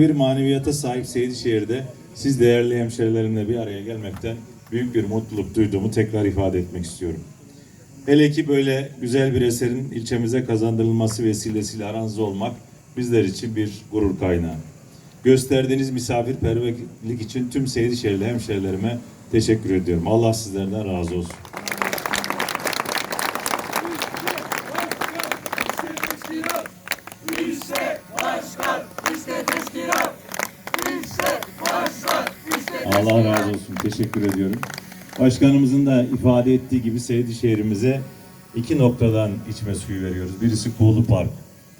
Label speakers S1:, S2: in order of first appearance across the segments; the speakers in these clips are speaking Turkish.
S1: Bir maneviyata sahip Seydişehir'de siz değerli hemşerilerimle bir araya gelmekten büyük bir mutluluk duyduğumu tekrar ifade etmek istiyorum. Hele ki böyle güzel bir eserin ilçemize kazandırılması vesilesiyle aranızda olmak bizler için bir gurur kaynağı. Gösterdiğiniz misafirperverlik için tüm Seydişehirli hemşerilerime teşekkür ediyorum. Allah sizlerden razı olsun. Allah razı olsun. Teşekkür ediyorum. Başkanımızın da ifade ettiği gibi Seydişehir'imize iki noktadan içme suyu veriyoruz. Birisi Kuğulu Park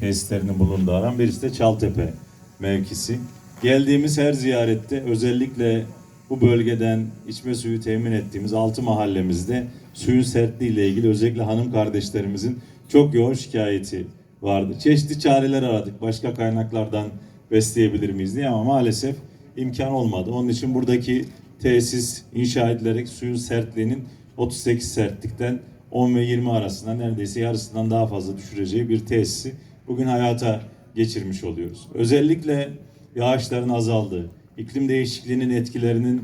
S1: tesislerinin bulunduğu alan, birisi de Çaltepe mevkisi. Geldiğimiz her ziyarette özellikle bu bölgeden içme suyu temin ettiğimiz altı mahallemizde suyun sertliği ile ilgili özellikle hanım kardeşlerimizin çok yoğun şikayeti vardı. Çeşitli çareler aradık. Başka kaynaklardan besleyebilir miyiz diye ama maalesef imkan olmadı. Onun için buradaki tesis inşa edilerek suyun sertliğinin 38 sertlikten 10 ve 20 arasında neredeyse yarısından daha fazla düşüreceği bir tesisi bugün hayata geçirmiş oluyoruz. Özellikle yağışların azaldığı, iklim değişikliğinin etkilerinin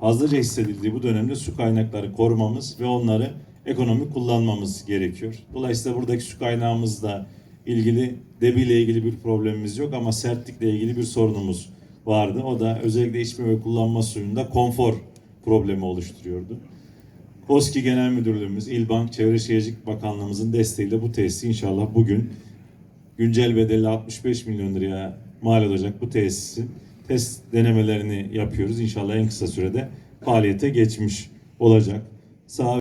S1: fazlaca hissedildiği bu dönemde su kaynakları korumamız ve onları ekonomik kullanmamız gerekiyor. Dolayısıyla buradaki su kaynağımızla ilgili debiyle ilgili bir problemimiz yok ama sertlikle ilgili bir sorunumuz vardı. O da özellikle içme ve kullanma suyunda konfor problemi oluşturuyordu. KOSKİ Genel Müdürlüğümüz, İlbank Çevre Şehircilik Bakanlığımızın desteğiyle bu tesisi inşallah bugün güncel bedeli 65 milyon liraya mal olacak bu tesisin test denemelerini yapıyoruz. İnşallah en kısa sürede faaliyete geçmiş olacak. Sağ